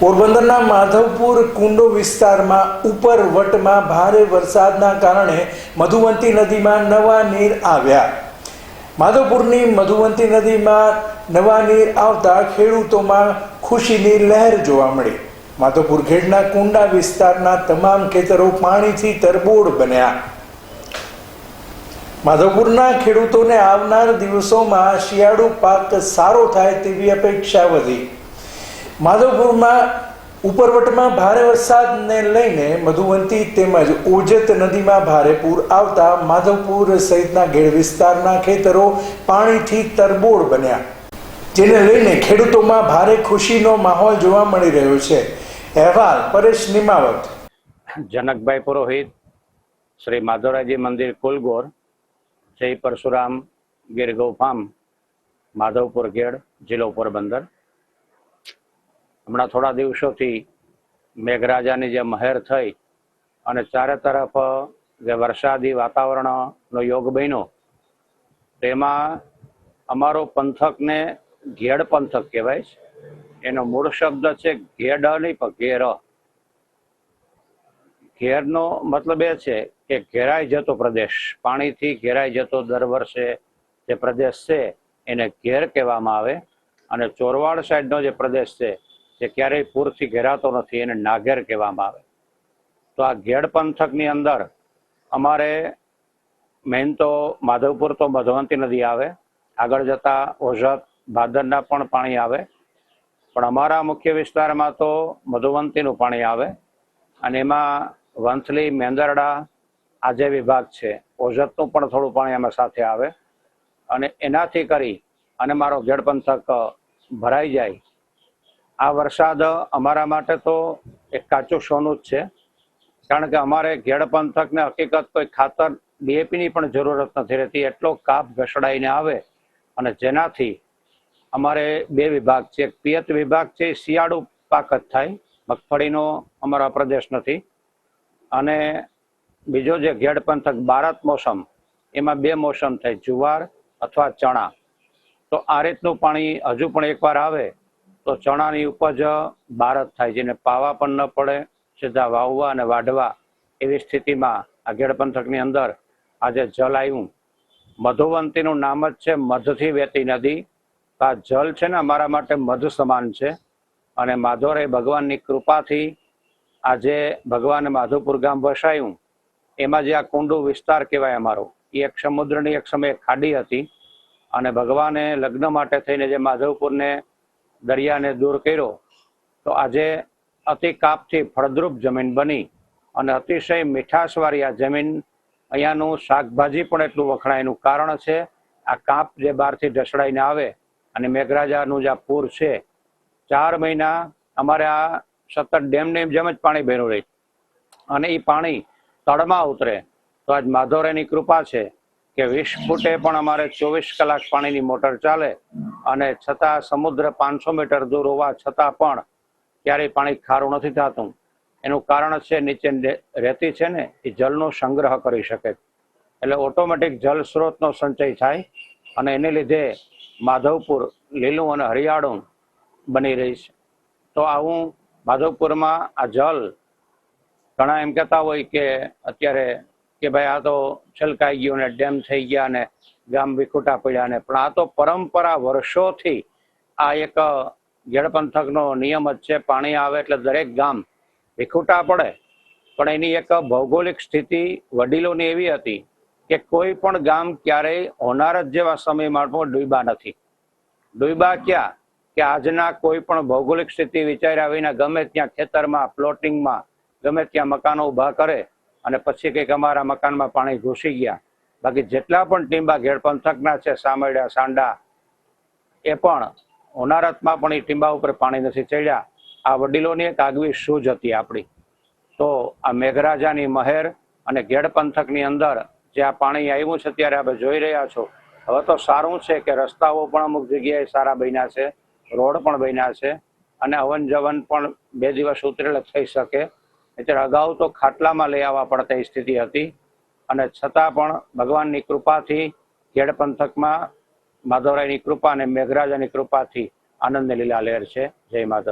પોરબંદરના માધવપુર કુંડો વિસ્તારમાં ઉપર વટમાં ભારે વરસાદના કારણે મધુવંતી નદીમાં નવા નીર આવ્યા. માધવપુરની મધુવંતી નદીમાં નવા નીર આવતા ખેડૂતોમાં ખુશીની લહેર જોવા મળી. માધવપુર ખેડના કુંડા વિસ્તારના તમામ ખેતરો પાણીથી તરબોળ બન્યા. માધવપુરના ખેડૂતોને આવનાર દિવસોમાં શિયાળુ પાક સારો થાય તેવી અપેક્ષા વધી. માધવપુરમાં ઉપરવટમાં ભારે વરસાદને લઈને મધુવંતી તેમજ ઓજત નદીમાં ભારે પૂર આવતા માધવપુર સહિતના ઘેડ વિસ્તારના ખેતરો પાણીથી તરબોળ બન્યા. જેને લઈને ખેડૂતોમાં ભારે ખુશીનો માહોલ જોવા મળી રહ્યો છે. અહેવાલ પરેશ નિમાવત. જનકભાઈ પુરોહિત, શ્રી માધવરાજી મંદિર કુલગોર શ્રી પરશુરામ ગીર ગૌ ફાર્મ માધવપુર ગેડ જિલ્લો પોરબંદર. હમણાં થોડા દિવસોથી મેઘરાજાની જે મહેર થઈ અને ચારે તરફ જે વરસાદી વાતાવરણનો યોગ બન્યો, તેમાં અમારો પંથકને ઘેડ પંથક કહેવાય છે. એનો મૂળ શબ્દ છે ઘેડ નહીં, પણ ઘેર. ઘેરનો મતલબ એ છે કે ઘેરાઈ જતો પ્રદેશ, પાણીથી ઘેરાઈ જતો દર વર્ષે જે પ્રદેશ છે એને ઘેર કહેવામાં આવે. અને ચોરવાડ સાઈડનો જે પ્રદેશ છે જે ક્યારેય પૂરથી ઘેરાતો નથી એને નાઘેર કહેવામાં આવે. તો આ ઘેડ પંથકની અંદર અમારે મેઇન તો માધવપુર તો મધવંતી નદી આવે, આગળ જતા ઓઝત ભાદરના પણ પાણી આવે, પણ અમારા મુખ્ય વિસ્તારમાં તો મધુવંતીનું પાણી આવે અને એમાં વંથલી, મેંદરડા આ જે વિભાગ છે ઓઝતનું પણ થોડું પાણી અમે સાથે આવે અને એનાથી કરી અને મારો ઘેડ પંથક ભરાઈ જાય આ વરસાદ અમારા માટે તો એક કાચું સોનું જ છે. કારણ કે અમારે ઘેડ પંથકને હકીકત કોઈ ખાતર ડીએપીની પણ જરૂરત નથી રહેતી. એટલો કાપ ઘસડાઈને આવે અને જેનાથી અમારે બે વિભાગ છે. એક પિયત વિભાગ છે, એ શિયાળુ પાક જ થાય. મગફળીનો અમારો પ્રદેશ નથી. અને બીજો જે ઘેડ પંથક બારત મોસમ, એમાં બે મોસમ થાય. જુવાર અથવા ચણા. તો આ રીતનું પાણી હજુ પણ એકવાર આવે તો ચણાની ઉપજ બારત થાય જેને પાવા પણ ન પડે, સીધા વાવવા અને વાઢવા એવી સ્થિતિમાં આ ગેડ પંથકની અંદર આજે જલ આવ્યું મધુવંતીનું નામ જ છે મધથી વહેતી નદી. તો આ જલ છે ને અમારા માટે મધ સમાન છે અને માધોરે ભગવાનની કૃપાથી આજે ભગવાન માધવપુર ગામ વસાયું. એમાં જે આ કુંડુ વિસ્તાર કહેવાય અમારો, એ એક સમુદ્રની, એક સમયે ખાડી હતી અને ભગવાને લગ્ન માટે થઈને જે માધવપુરને દરિયાને દૂર કર્યો, તો આજે અતિ કાપથી ફળદ્રુપ જમીન બની અને અતિશય મીઠાશવાળી આ જમીન, અહીંયાનું શાકભાજી પણ એટલું વખણાય એનું કારણ છે. આ કાપ જે બહારથી ઢસડાઈને આવે અને મેઘરાજાનું જે આ પૂર છે. ચાર મહિના અમારે આ સતત ડેમની જેમ જ પાણી ભર્યું રહે અને એ પાણી તળમાં ઉતરે. તો આજ માધોરેની કૃપા છે કે વીસ ફૂટે પણ અમારે ચોવીસ કલાક પાણીની મોટર ચાલે અને છતાં સમુદ્ર પાંચસો મીટર દૂર હોવા છતાં પણ ક્યારેય પાણી ખારું નથી થતું. એનું કારણ છે નીચે રહેતી છે ને, એ જલનો સંગ્રહ કરી શકે. એટલે ઓટોમેટિક જલ સ્ત્રોતનો સંચય થાય અને એને લીધે માધવપુર લીલું અને હરિયાળું બની રહી છે. તો આવું માધવપુરમાં આ જલ ઘણા એમ કહેતા હોય કે અત્યારે કે ભાઈ આ તો છલકાઈ ગયું ને ડેમ થઈ ગયા ને ગામ વિખૂટા પડ્યા ને પણ આ તો પરંપરા વર્ષોથી આ એક ઘેડ પંથકનો નિયમ જ છે, પાણી આવે એટલે દરેક ગામ વિખૂટા પડે. પણ એની એક ભૌગોલિક સ્થિતિ વડીલોની એવી હતી કે કોઈ પણ ગામ ક્યારેય હોનારત જેવા સમયમાં પણ ડૂબા નથી. ડૂબા ક્યાં? કે આજના કોઈ પણ ભૌગોલિક સ્થિતિ વિચાર્યા વિના ગમે ત્યાં ખેતરમાં, પ્લોટિંગમાં, ગમે ત્યાં મકાનો ઊભા કરે અને પછી કંઈક અમારા મકાનમાં પાણી ઘૂસી ગયા. બાકી જેટલા પણ ટીંબા ઘેડ પંથકના છે, સામરડા, સાંડા, એ પણ હોનારતમાં પણ એ ટીંબા ઉપર પાણી નથી ચડ્યા. આ વડીલોની એક આગવી સૂઝ હતી આપણી. તો આ મેઘરાજાની મહેર અને ઘેડ પંથકની અંદર જે આ પાણી આવ્યું છે ત્યારે આપણે જોઈ રહ્યા છો. હવે તો સારું છે કે રસ્તાઓ પણ અમુક જગ્યાએ સારા બન્યા છે, રોડ પણ બન્યા છે અને અવન જવન પણ બે દિવસ ઉતરેલ થઈ શકે. એટલે અગાઉ તો ખાટલામાં લઈ આવવા પડતા એ સ્થિતિ હતી. અને છતાં પણ ભગવાનની કૃપાથી ખેડ પંથકમાં માધવરાયની કૃપા અને મેઘરાજાની કૃપાથી આનંદની લીલા લહેર છે. જય માધવ.